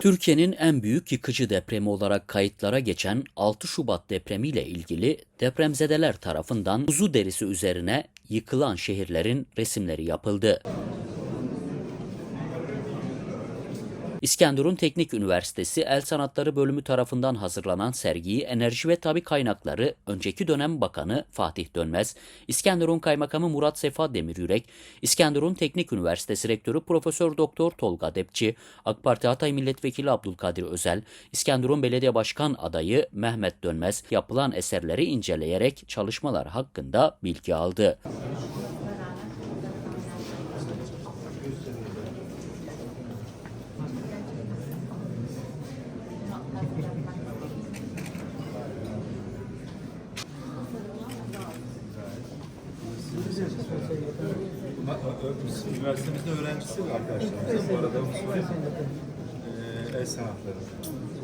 Türkiye'nin en büyük yıkıcı depremi olarak kayıtlara geçen 6 Şubat depremiyle ilgili depremzedeler tarafından kuzu derisi üzerine yıkılan şehirlerin resimleri yapıldı. İskenderun Teknik Üniversitesi El Sanatları Bölümü tarafından hazırlanan sergiyi Enerji ve Tabi Kaynakları önceki dönem bakanı Fatih Dönmez, İskenderun Kaymakamı Murat Sefa Demiryürek, İskenderun Teknik Üniversitesi Rektörü Profesör Doktor Tolga Depçi, AK Parti Hatay Milletvekili Abdülkadir Özel, İskenderun Belediye Başkan adayı Mehmet Dönmez yapılan eserleri inceleyerek çalışmalar hakkında bilgi aldı. Üniversitemizde öğrencisi var arkadaşlarımız. Bu arada Mustafa e, el sanatları.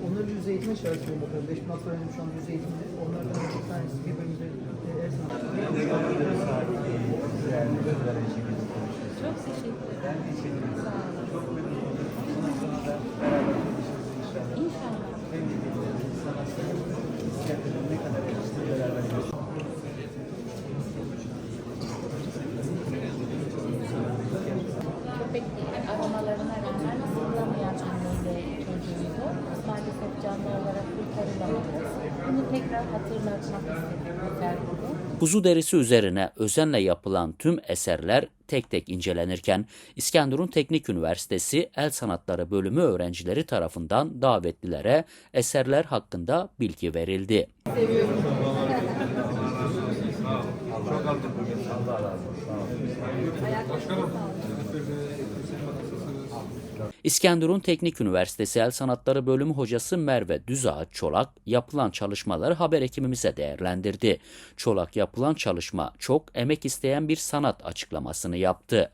Onları yüz eğitime çalışıyorum bakalım. 5 Mart öğrendim şu an yüz eğitimde. Onlardan bir tanesi bir bölümde el sanatı. Çok teşekkür ederim. Sağ olun. İnşallah. Aramalarına rağmen ısırılamayan anneyle çocuğuydu. Maalesef canlı olarak kurtarılamadı. Bunu tekrar hatırlatmak istedim. Kuzu derisi üzerine özenle yapılan tüm eserler tek tek incelenirken İskenderun Teknik Üniversitesi El Sanatları Bölümü öğrencileri tarafından davetlilere eserler hakkında bilgi verildi. İskenderun Teknik Üniversitesi El Sanatları Bölümü hocası Merve Düzağaç Çolak yapılan çalışmaları haber ekibimize değerlendirdi. Çolak yapılan çalışma çok emek isteyen bir sanat açıklamasını yaptı.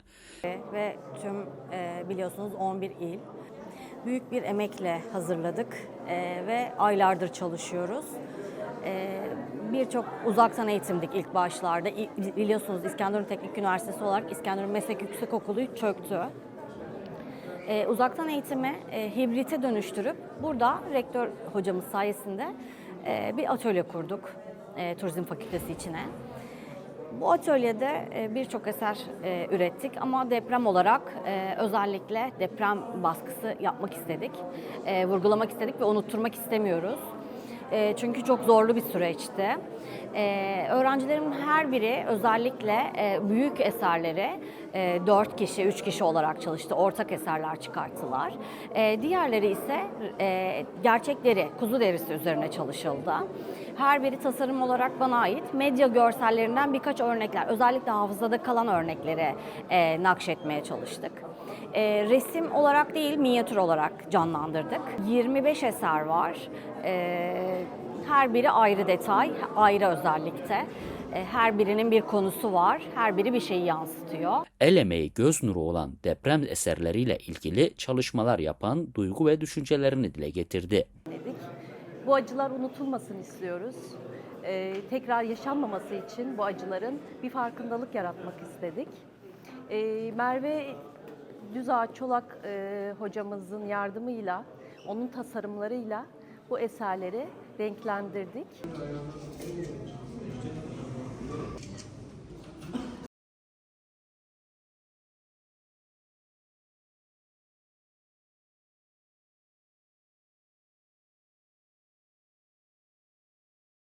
ve tüm e, biliyorsunuz 11 il büyük bir emekle hazırladık e, ve aylardır çalışıyoruz. E, Birçok uzaktan eğitimdik ilk başlarda. Biliyorsunuz İskenderun Teknik Üniversitesi olarak İskenderun Meslek Yüksekokulu çöktü. E, uzaktan eğitimi e, hibrite dönüştürüp burada rektör hocamız sayesinde e, bir atölye kurduk e, turizm fakültesi içine. Bu atölyede e, birçok eser e, ürettik ama deprem olarak e, özellikle deprem baskısı yapmak istedik, vurgulamak istedik ve unutturmak istemiyoruz. E, çünkü çok zorlu bir süreçti. E, öğrencilerimin her biri özellikle e, büyük eserleri e, 4 kişi, 3 kişi olarak çalıştı. Ortak eserler çıkarttılar. E, diğerleri ise e, gerçekleri, kuzu derisi üzerine çalışıldı. Her biri tasarım olarak bana ait. Medya görsellerinden birkaç örnekler, özellikle hafızada kalan örnekleri e, nakşetmeye çalıştık. E, resim olarak değil, minyatür olarak canlandırdık. 25 eser var. E, her biri ayrı detay, ayrı özellikte. E, her birinin bir konusu var, her biri bir şeyi yansıtıyor. El emeği göz nuru olan deprem eserleriyle ilgili çalışmalar yapan duygu ve düşüncelerini dile getirdi. dedik. Bu acılar unutulmasın istiyoruz. Ee, tekrar yaşanmaması için bu acıların bir farkındalık yaratmak istedik. Ee, Merve Düzağaç Çolak e, hocamızın yardımıyla, onun tasarımlarıyla bu eserleri renklendirdik.